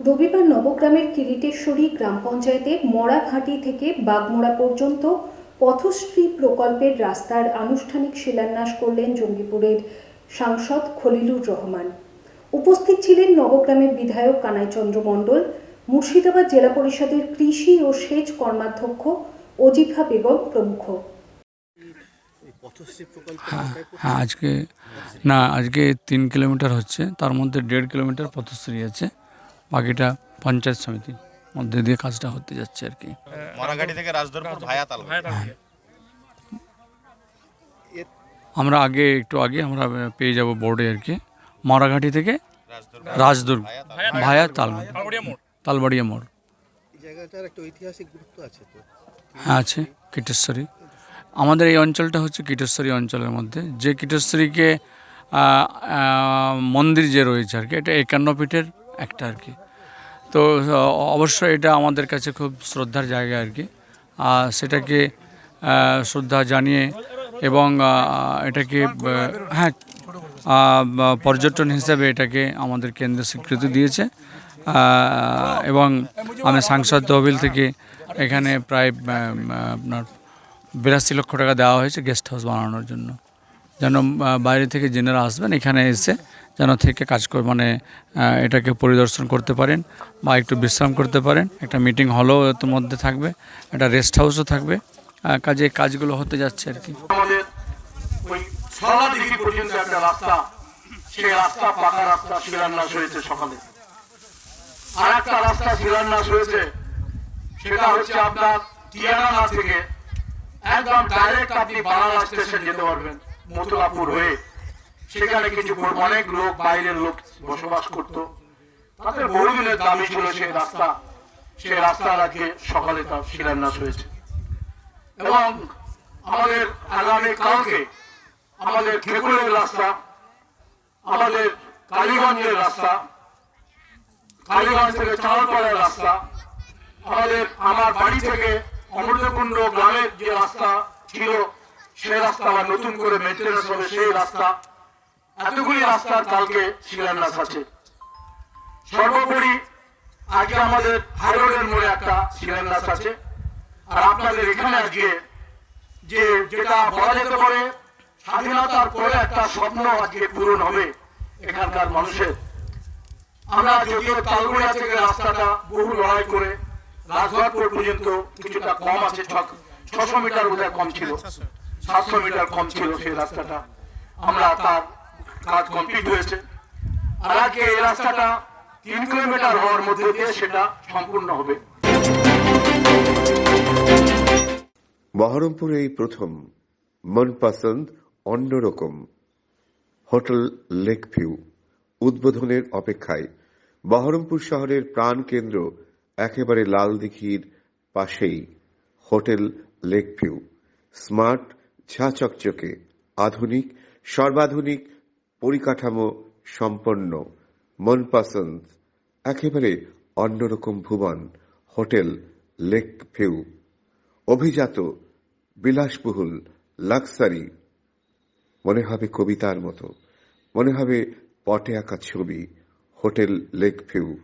রবিবার নবগ্রামের কিরিটেশ্বরী গ্রাম পঞ্চায়েতের মরাঘাটি থেকে বাগমোড়া পর্যন্ত পথশ্রী প্রকল্পের রাস্তার আনুষ্ঠানিক শিলান্যাস করলেন জঙ্গিপুরের সাংসদ খলিলুর রহমান। উপস্থিত ছিলেন নবগ্রামের বিধায়ক কানাইচন্দ্র মণ্ডল মুর্শিদাবাদ জেলা পরিষদের কৃষি ও সেচ কর্মাধ্যক্ষ অজিফা বেগম প্রমুখ। হ্যাঁ হ্যাঁ আজকে না আজকে তিন কিলোমিটার হচ্ছে তার মধ্যে দেড় কিলোমিটার পথশ্রী আছে। বাকিটা পঞ্চায়েত সমিতির মধ্যে দিয়ে কাজটা হতে যাচ্ছে আর কি। থেকে রাজদরপুর ভায়া তাল আমরা আগে একটু আগে আমরা পেয়ে যাব বোর্ডে আর কি। মরাঘাটি থেকে রাজদুর্গ। ভায়া তাল। তালবাড়িয়া মোড়। এই জায়গাটার একটা ঐতিহাসিক গুরুত্ব আছে তো। হ্যাঁ আছে। কীটেশ্বরী। আমাদের এই অঞ্চলটা হচ্ছে কীটেশ্বরী অঞ্চলের মধ্যে। যে কীটেশ্বরীকে মন্দির যে রয়েছে আর কি এটা একান্ন পীঠের একটা আর কি। তো অবশ্যই এটা আমাদের কাছে খুব শ্রদ্ধার জায়গা আর কি। আর সেটাকে শ্রদ্ধা জানিয়ে এবং এটাকে হ্যাঁ পর্যটন হিসেবে এটাকে আমাদের কেন্দ্র স্বীকৃতি দিয়েছে। এবং আমি সাংসদ তহবিল থেকে এখানে প্রায় আপনার বিরাশি লক্ষ টাকা দেওয়া হয়েছে গেস্ট হাউস বানানোর জন্য। যেন বাইরে থেকে জেনারা আসবেন, এখানে এসে যেন থেকে কাজ কর মানে এটাকে পরিদর্শন করতে পারেন বা একটু বিশ্রাম করতে পারেন। একটা মিটিং হলও এর মধ্যে থাকবে, একটা রেস্ট হাউসও থাকবে কাজে কাজগুলো হতে যাচ্ছে আর কি। একদম ডাইরেক্ট আপনি বানানা স্টেশন যেতে পারবেন, মথুরাপুর হয়ে। সেখানে কিছু অনেক লোক, বাইরের লোক বসবাস করত। তাদের বহুদিনের দাবি ছিল সেই রাস্তা, সেই রাস্তার আজকে সকালে তার শিলান্যাস হয়েছে। এবং আমাদের আগামী কালকে আমাদের খেকুলের রাস্তা, আমাদের কালীগঞ্জের রাস্তা, কালীগঞ্জ থেকে চাঁদপাড়ার রাস্তা, আমাদের আমার বাড়ি থেকে অমৃতকুণ্ড গ্রামের যে রাস্তা ছিল, সেই রাস্তা আবার নতুন করে মেনটেন্স হবে, সেই রাস্তা এতগুলি রাস্তার কালকে শিলান্যাস আছে। সর্বোপরি আজকে আমাদের হাইরোডের মোড়ে একটা শিলান্যাস আছে। আর আপনাদের এখানে আজকে যে যেটা বলা যেতে পারে স্বাধীনতার পরে একটা স্বপ্ন আজকে পূরণ হবে এখানকার মানুষের। আমরা যদিও তালগুড়া থেকে রাস্তাটা বহু লড়াই করে রাজঘাটপুর পর্যন্ত কিছুটা কম আছে ছশো মিটার বোধহয় কম ছিল, সাতশো মিটার কম ছিল সেই রাস্তাটা। আমরা তার কাজ কমপ্লিট হয়েছে। আর আজকে এই রাস্তাটা তিন কিলোমিটার হওয়ার মধ্যে দিয়ে সেটা সম্পূর্ণ হবে। বহরমপুরে এই প্রথম মন মনপসন্দ অন্যরকম হোটেল লেক ভিউ। উদ্বোধনের অপেক্ষায় বহরমপুর শহরের প্রাণ কেন্দ্র একেবারে লাল দিঘির পাশেই হোটেল লেক ভিউ। স্মার্ট ঝা চকচকে আধুনিক, সর্বাধুনিক পরিকাঠামো সম্পন্ন, মনপসন্দ, একেবারে অন্যরকম ভুবন, হোটেল, লেক ভিউ, অভিজাত, বিলাসবহুল, লাক্সারি। মনে হবে কবিতার মতো, মনে হবে পটে আঁকা ছবি, হোটেল, লেক ভিউ।